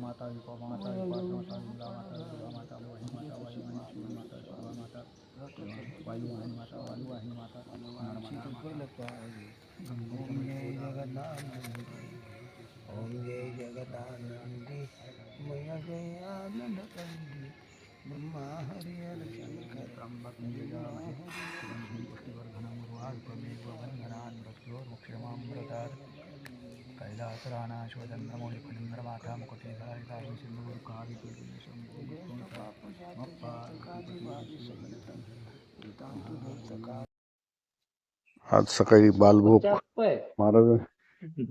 माता विपा माता विपा माता विला माता विला माता वाही माता वाही वाणी शिव माता शिवा माता वायू वाहिनी माता वायू वाहिनी माता ओम जय जगदानंदी ओम जय जगदानंदी मय जय आनंद कंदी ब्रह्मा हरि हर शंकर त्र्यंबक यजामहे सुगन्धिं पुष्टिवर्धनं उर्वारुकमेव वन्दनान् आज सकाळी बालभोग महाराज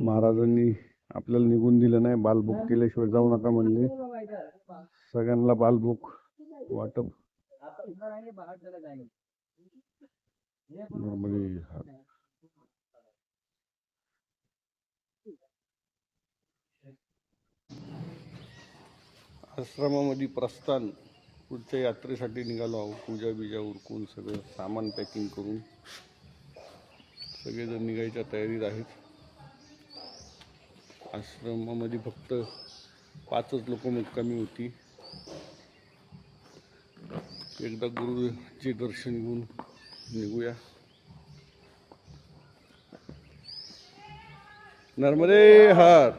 महाराजांनी आपल्याला निघून दिलं नाही. बालभोग केल्याशिवाय जाऊ नका म्हणले. सगळ्यांना बालभोग वाटप. नॉर्मली आश्रमामध्ये प्रस्थान. पुढच्या यात्रेसाठी निघालो आहोत पूजा बिजा उरकून सगळं सामान पॅकिंग करून. सगळेजण निघायच्या तयारीत आहेत. आश्रमामध्ये फक्त पाचच लोक मुक्कामी होती. एकदा गुरुचे दर्शन घेऊन निघूया. नर्मदे हार.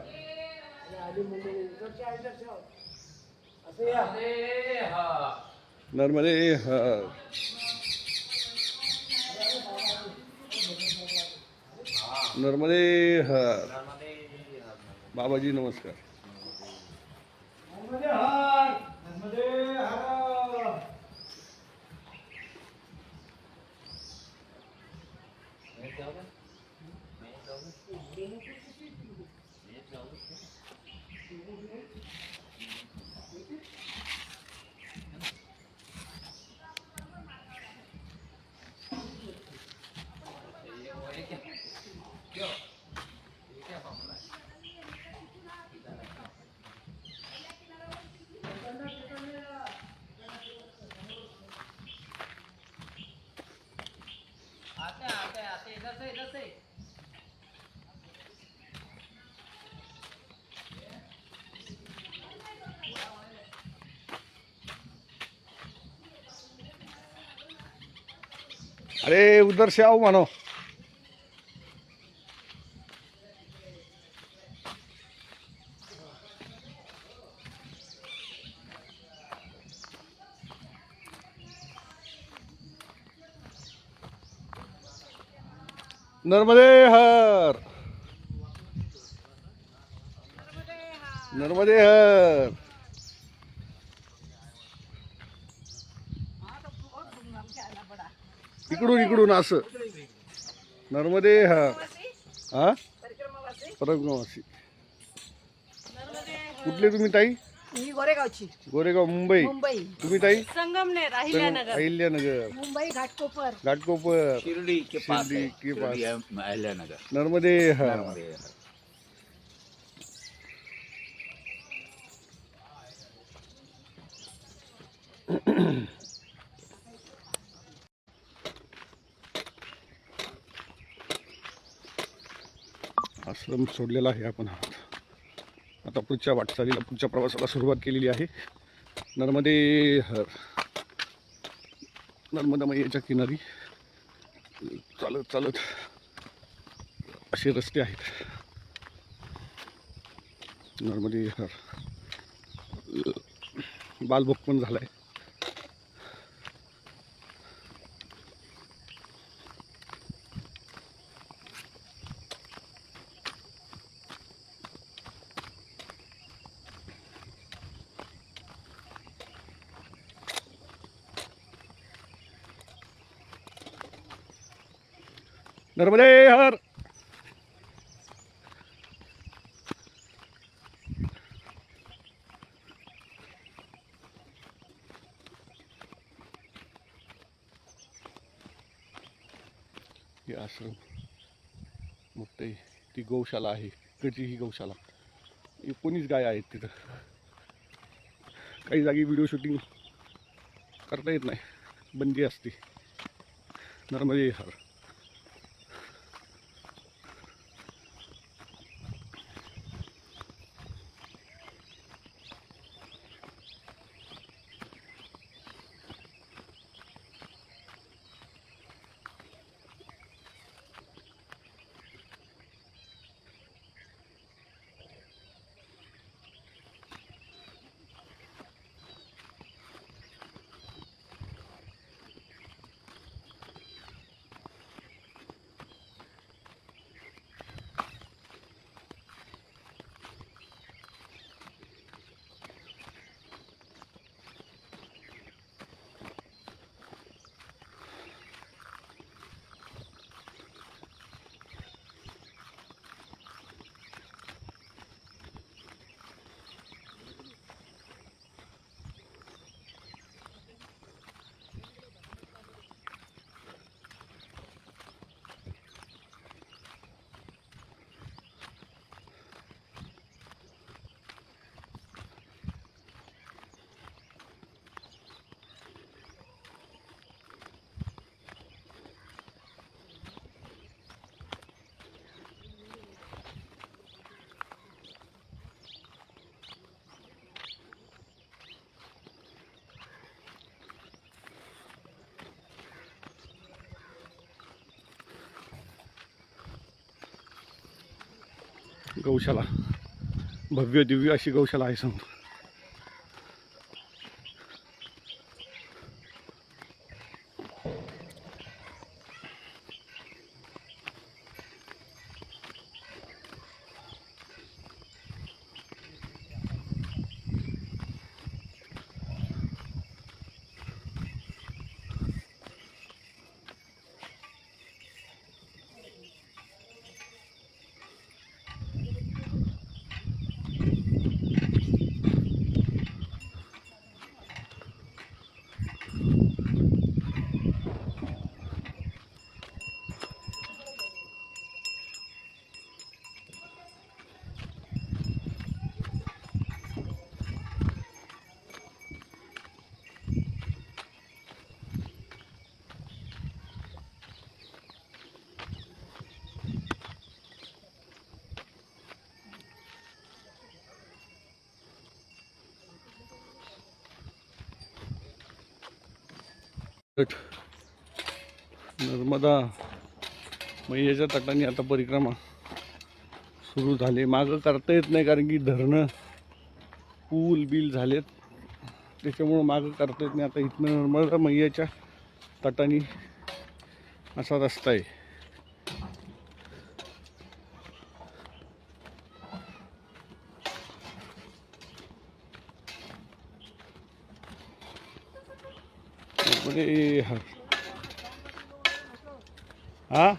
नर्मदे हार नर्मदे हार बाबाजी नमस्कार। अरे उधर से आओ मानो। नर्मदे हर। नर्मदे हर। इकडून इकडून असं. नर्मदे हर। हा? परमगावासी कुठले तुम्ही ताई? मी गोरेगावची. गोरेगाव मुंबई. मुंबई. तुम्ही ताई? संगमनेर अहिल्यानगर. अहिल्यानगर. मुंबई घाटकोपर. घाटकोपर. शिर्डी के पास शिर्डी है. के पास. है, अहिल्यानगर. नर्मदे नर्मदे आश्रम सोडलेला आहे आपण आता पुढच्या वाटचालीला पुढच्या प्रवासाला सुरुवात केलेली आहे. नर्मदे हर. नर्मदा मैयाच्या किनारी चालत चालत असे रस्ते आहेत. नर्मदे हर. बालभोग पण झाला आहे नर्मदे हर! हे आश्रम ते ती गौशाला आहे इकडची ही गौशाला. एकोणीस गाय आहेत तिथं? काही जागी व्हिडिओ शूटिंग करता येत नाही. बंदी असते. नर्मदे हर! गौशाला. भव्य दिव्य अशी गौशाला आहे समोर नर्मदा मैयाच्या तटाने आता परिक्रमा सुरू झाली. मागं करता येत नाही कारण की धरणं पूल बिल झालेत. त्याच्यामुळं मागं करता येत नाही. आता इथनं नर्मदा मैयाच्या तटाने असा रस्ता आहे अरे हा हा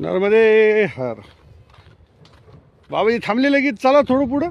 नर्मदे हर. बाबाजी थांबले लगेच चला थोडं पुढं.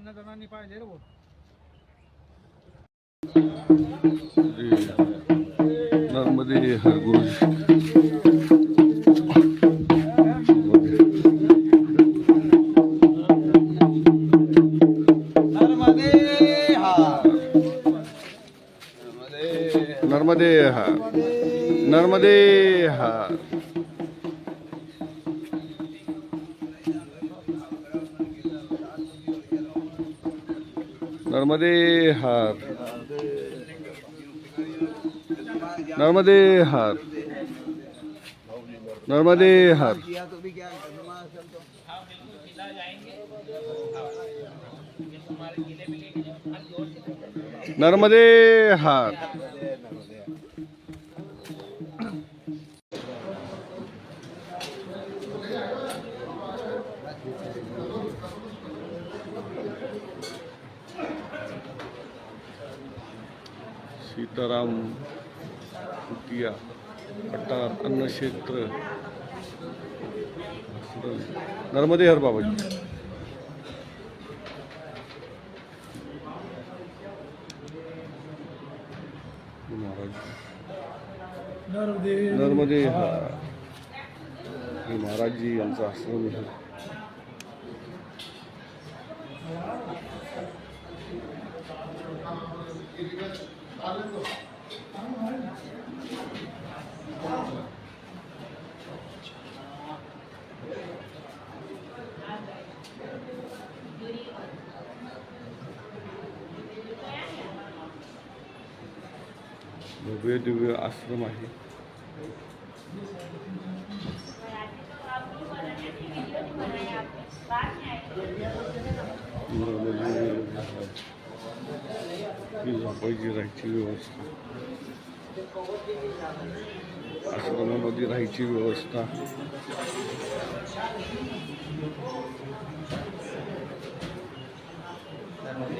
एकावन्न जणांनी पाहिले रे नर्मदे हर। गुरुजी नर्मदे नर्मदे नर्मदे हर। नर्मदे हर। नर्मदे हर। सीताराम। कुटिया पट्टार अन्नक्षेत्र. नर्मदे हर बाबाजी. महाराज नर्मदे हे महाराजजी यांचा आश्रम आहे. भव्य दिव्य आश्रम आहे. झोपायची राहायची व्यवस्था. आश्रमामध्ये राहायची व्यवस्था.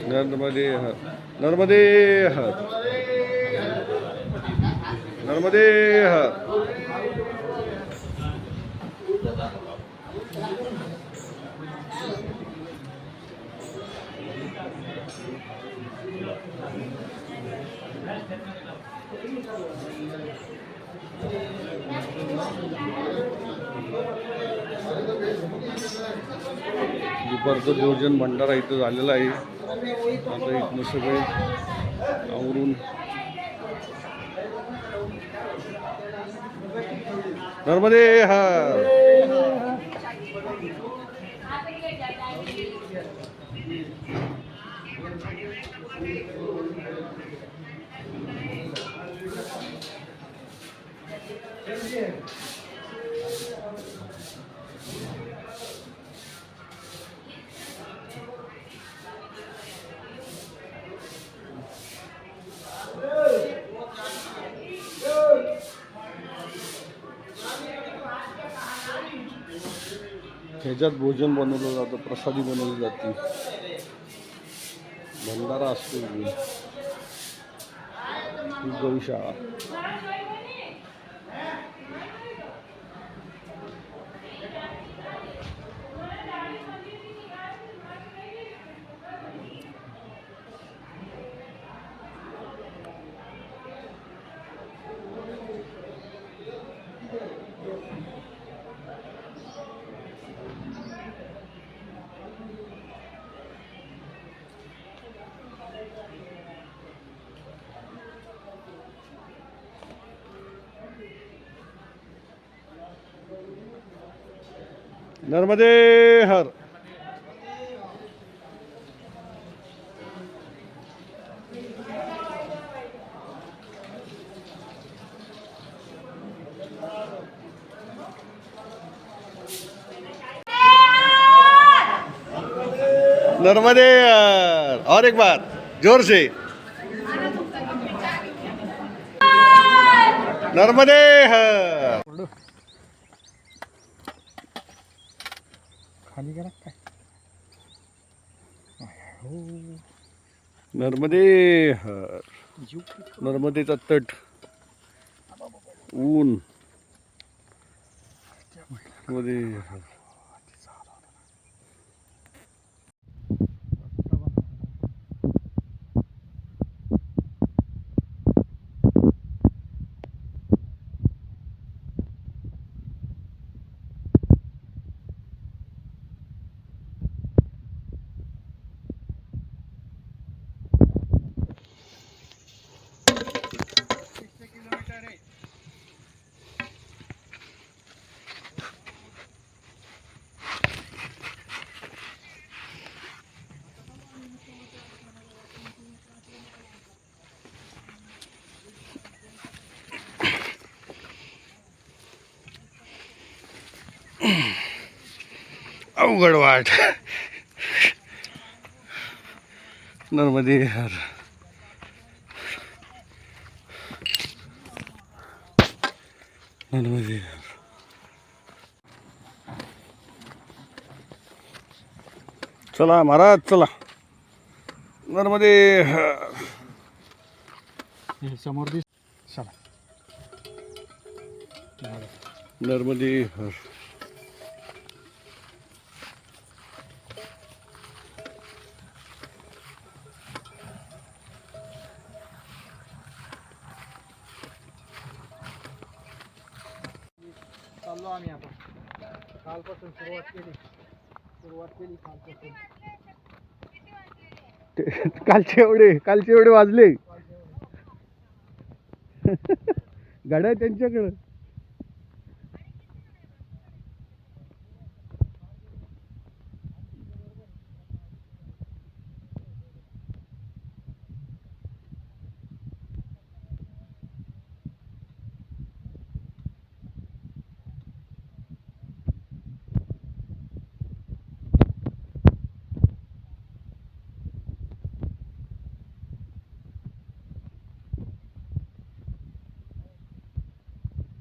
नर्मदे हर नर्मदे हर. नर्मदे दुपारचं भोजन भंडारा इथं झालेला आहे. आता इथनं सगळे आवरून नर्मदे हर ह्याच्यात भोजन बनवलं जातं प्रसादी बनवली जाते. भंडारा असतो. ही गौशाळा. नर्मदे हर. नर्मदे और एक बार जोर से. नर्मदे हर. खाली करा काय? नर्मदे हर. नर्मदेचा तट. ऊन. नर्मदे अवघड वाट नर्मदे हर नर्मदे हर चला महाराज चला. नर्मदे हर समोर दिस. चला. नर्मदे हर आम्ही आता. कालपासून सुरुवात केली. सुरुवात केली कालपासून. कालचे एवढे कालचे एवढे वाजले. गाड्या त्यांच्याकडं.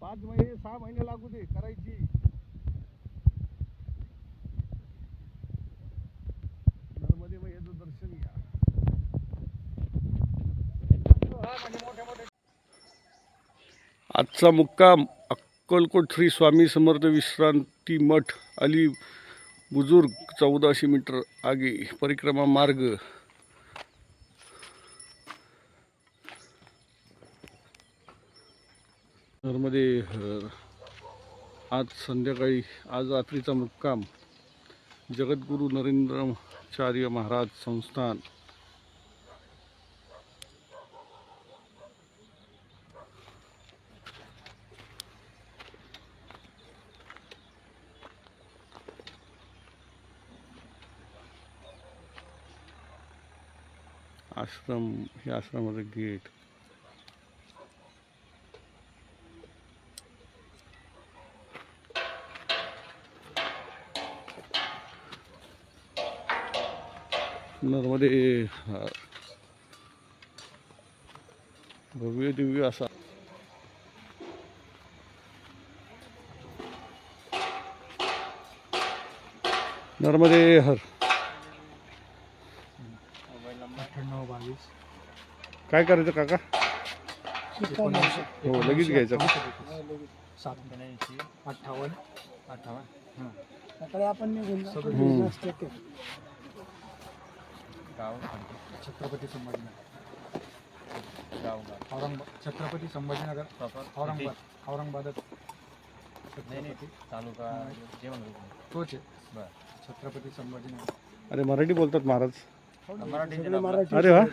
पाच महिने सहा महिने लागू दे करायची. नर्मदे मैयाचं दर्शन घ्या. आजचा मुक्काम अक्कलकोट श्री स्वामी समर्थ विश्रांती मठ अली बुजुर्ग चौदाशे मीटर आगे परिक्रमा मार्ग नर्मदे हर. आज संध्याकाळी आज रात्रीचा मुक्काम. जगद्गुरू नरेंद्राचार्य महाराज संस्थान. आश्रम हे आश्रमाचं गेट नर्मदे हर. भव्य दिव्य असा. नर्मदे हर. अठ्ठ्याण्णव बावीस काय करायचं काका? हो लगेच घ्यायचं. सात. अठ्ठावन्न. अठ्ठावन्न. सकाळी आपण निघून केलं. छत्रपती संभाजीनगर. औरंगाबाद छत्रपती संभाजीनगर औरंगाबाद. औरंगाबादच. छत्रपती. तालुका तोच आहे. छत्रपती संभाजीनगर. अरे मराठी बोलतात महाराज. सगळे मराठी अरे वा.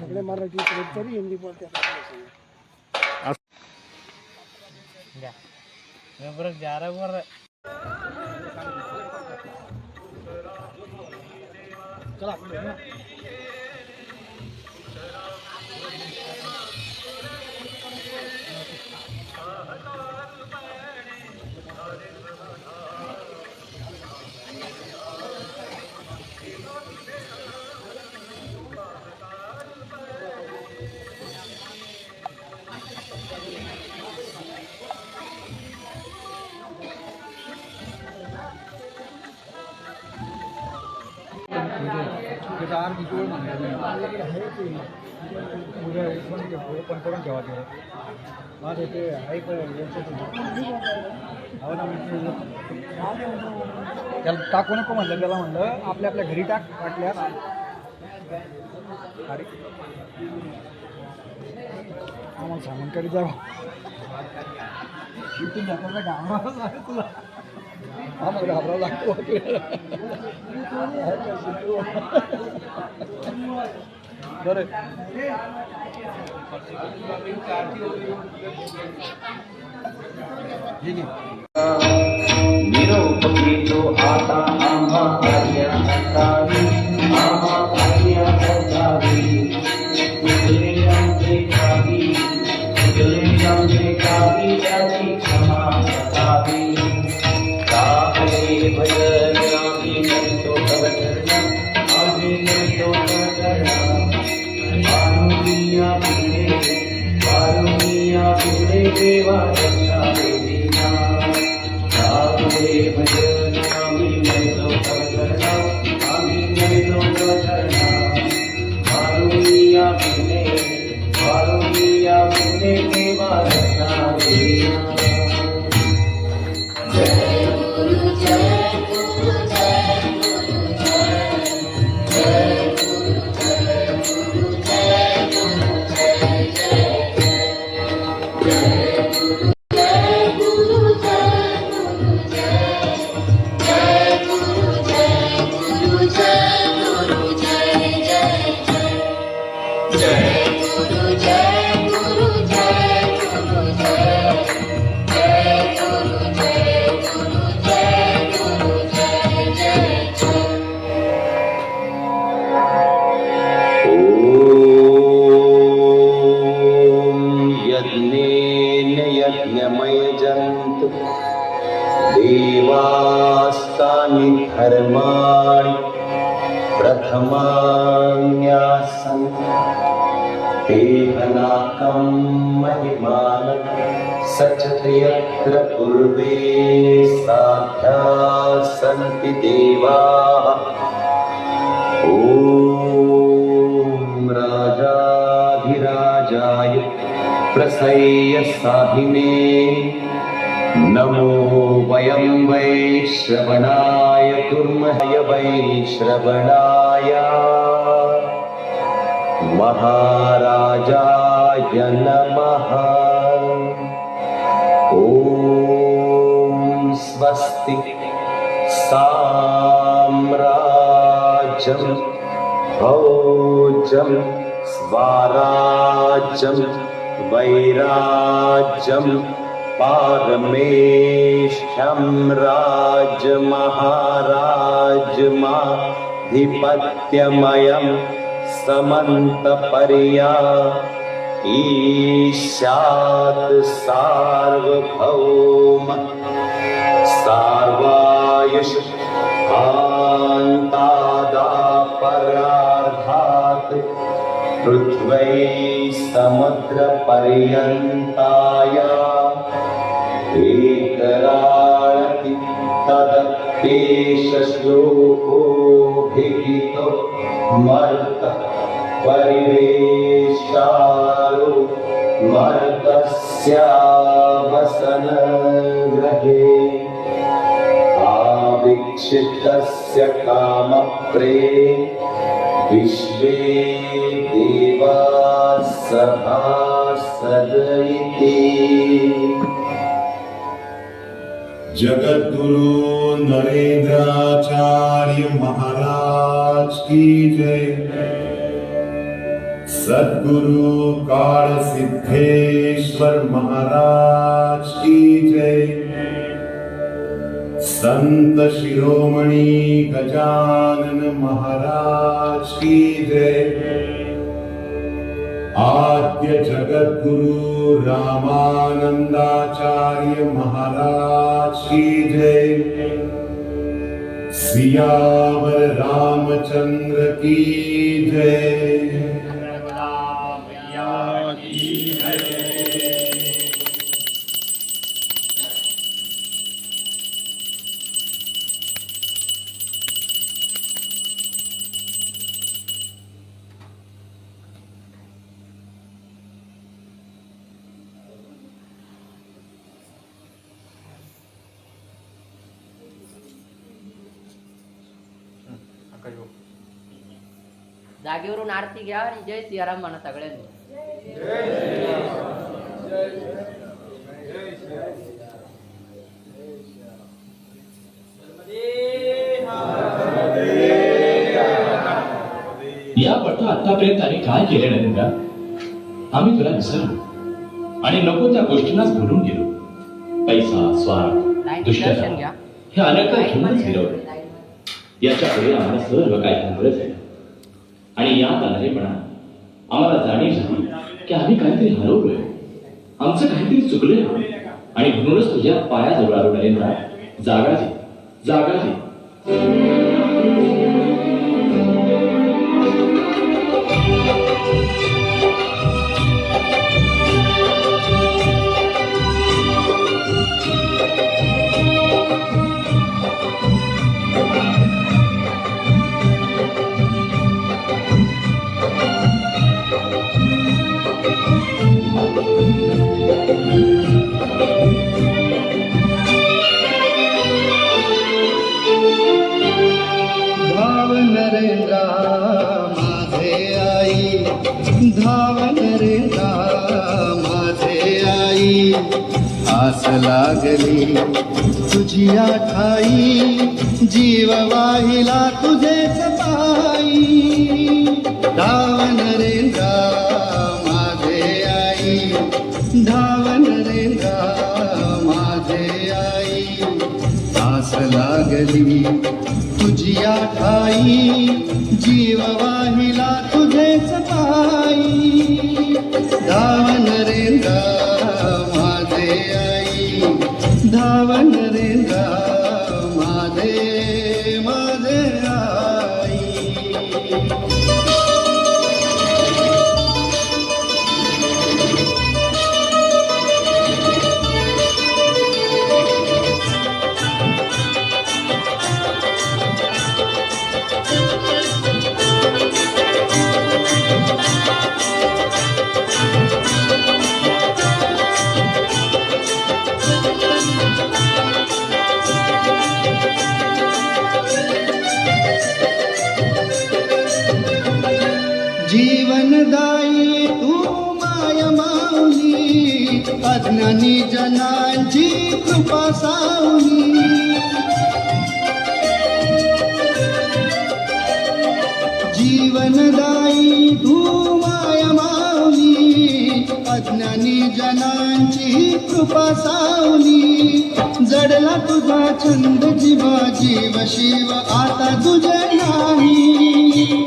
सगळे मराठी तरी हिंदी बोलतात. चला पुढे ना. केदार बिजोळ म्हणतात. उद्या पण ठेव पण करून ठेवा ते. माझं ते आहे हो ना त्याला टाकू नको म्हणलं त्याला म्हणलं आपल्या आपल्या घरी टाक वाटल्या अरे. आम्हाला सामान करीत जावं. इथून जातो का? डांबा तुला आम्हाला घाबरावं लागतो बरं ठीक आहे पुढे ॐ राजाधिराजाय प्रसय्य साहिने नमो वयं वै श्रवणाय कुर्मः वै श्रवणाय। महाराजाय नमः साम्राज्यं भोजं स्वाराज्यं वैराज्यं पारमेष्ठ्यं राज्यमहाराजमाधिपत्यमयं समन्तपर्या ईशात् सार्वभौम सार्वायुष परार्थात् पृथ्वै समुद्रपर्यन्ताय एकराणति तदप्येष श्लोको भिहितो मर्तः परिवेशारो मर्तस्या आविक्षितस्य कामप्रे विश्वे देवा सभासद इति जगद्गुरु नरेंद्राचार्य महाराज की जय। सद्गुरु काल सिद्धेश्वर महाराज की जय। संत शिरोमणि गजानन महाराज की जय। आद्य जगद्गुरु रामानंदाचार्य महाराज की जय। सियावर रामचंद्र की जय जय सियाराम म्हणा सगळ्यांनी. या पट्टा आतापर्यंत आम्ही काय केले नरेंद्रा आम्ही तुला विसरलो. आणि नको त्या गोष्टींनाच भुलून गेलो. पैसा स्वार्थ दुष्टता हे अनेक घेऊनच फिरवलं याच्यापुढे आम्हाला सर्व थांबलं झालं आणि या तान्हेपणा आम्हाला जाणीव झाली की आम्ही काहीतरी हरवलोय. आमचं काहीतरी चुकलंय. आणि म्हणूनच तुझ्या पायाजवळ आलो नरेंद्रा. जागा जी जागा धाव नरेंद्रा माझे आई. धाव नरेंद्रा माझे आई. आस लागली तुझी आठाई. जीव वाहिला तुझे सपाई धाव लागली तुझी आठाई जीव वाहिला तुझेच पायी धावन नरेंद्र जीवनदायी तू माय अज्ञानी जनांची कृपा सावली. जडला तुझा छंद जीवा जीव शिव आता तुझे नाही.